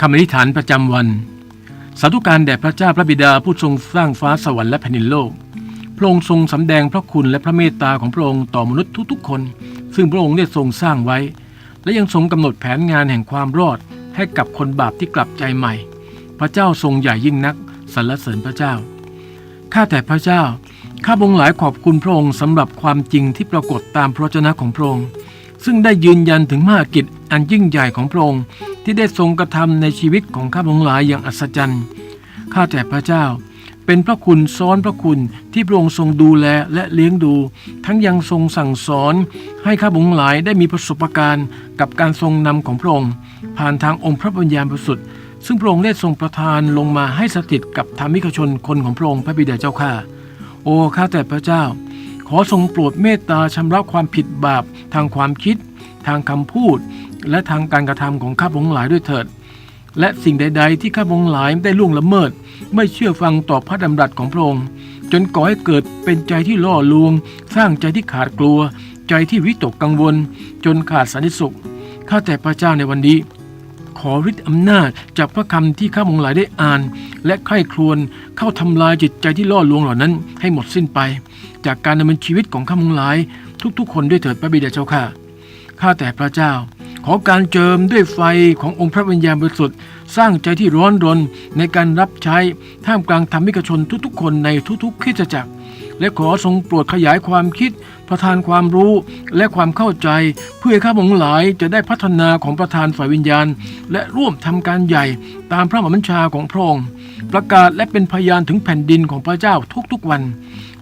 คำอธิษฐานประจำวัน สาธุการแด่พระเจ้าพระบิดาผู้ทรงสร้างฟ้าสวรรค์และแผ่นดินโลก พระองค์ทรงสำแดงพระคุณและพระเมตตาของพระองค์ต่อมนุษย์ทุกๆคน ซึ่งพระองค์ได้ทรงสร้างไว้ และยังทรงกำหนดแผนงานแห่งความรอดให้กับคนบาปที่กลับใจใหม่ พระเจ้าทรงใหญ่ยิ่งนักสรรเสริญพระเจ้า ข้าแต่พระเจ้า ข้าพระองหลายขอบคุณพระองค์สำหรับความจริงที่ปรากฏตามพระวจนะของพระองค์ ซึ่งได้ยืนยันถึงมหากิจอันยิ่งใหญ่ของพระองค์ ที่ได้ทรงกระทำในชีวิตของข้าพงหลายอย่างอัศจรรย์ ข้าแต่พระเจ้า เป็นพระคุณซ้อนพระคุณที่พระองค์ทรงดูแลและเลี้ยงดู ทั้งยังทรงสั่งสอน ให้ข้าพงหลายได้มีประสบการณ์กับการทรงนำของพระองค์ ผ่านทางองค์พระปัญญาบริสุทธิ์ซึ่งพระองค์ได้ทรงประทานลงมาให้สถิตกับธรรมิกชนคนของพระองค์พระบิดาเจ้าข้าโอ้ข้าแต่พระเจ้า ขอทรงโปรดเมตตาชำระความผิดบาปทางความคิด ทางคำพูด และทางการกระทำของข้าพงหลายด้วยเถิด และสิ่งใด ๆ ที่ข้าพงหลายได้ล่วงละเมิด ไม่เชื่อฟังต่อพระดำรัสของพระองค์จนก่อให้เกิดเป็นใจที่ล่อลวง สร้างใจที่ขาดกลัว ใจที่วิตกกังวล จนขาดสันติสุขข้าแต่พระเจ้าในวันนี้ขอฤทธิ์อำนาจจากพระคำที่ข้าพระองหลายได้อ่าน และใคร่ครวญเข้าทำลายจิตใจที่ล่อลวงเหล่านั้นให้หมดสิ้นไป จากการดำเนินชีวิตของข้าพระองหลายทุกๆ คนด้วยเถิดพระบิดาเจ้าข้าข้าแต่พระเจ้า ขอการเจิมด้วยไฟขององค์พระวิญญาณบริสุทธิ์สร้างใจที่ร้อนรนในการรับใช้ท่ามกลางธรรมิกชนทุกๆ คนในทุกๆคริสตจักร และขอทรงโปรดขยายความคิด ประทานความรู้และความเข้าใจ เพื่อข้าพงหลายจะได้พัฒนาของประธานฝ่ายวิญญาณ และร่วมทำการใหญ่ตามพระบัญชาของพระองค์ประกาศและเป็นพยานถึงแผ่นดินของพระเจ้าทุกๆวัน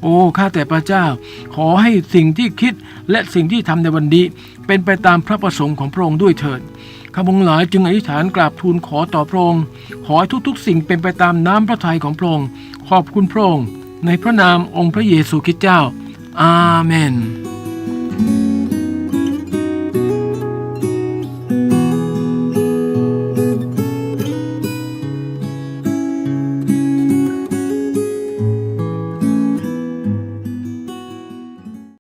โอ้ข้าแต่พระเจ้า ขอให้สิ่งที่คิดและสิ่งที่ทำในวันนี้ เป็นไปตามพระประสงค์ของพระองค์ด้วยเถิดข้าพงหลายจึงอธิษฐานกราบทูลขอต่อพระองค์ขอให้ทุกๆ สิ่งเป็นไปตามน้ำพระทัยของพระองค์ขอบคุณพระองค์ ในพระนามองค์พระเยซูคริสต์เจ้า อาเมน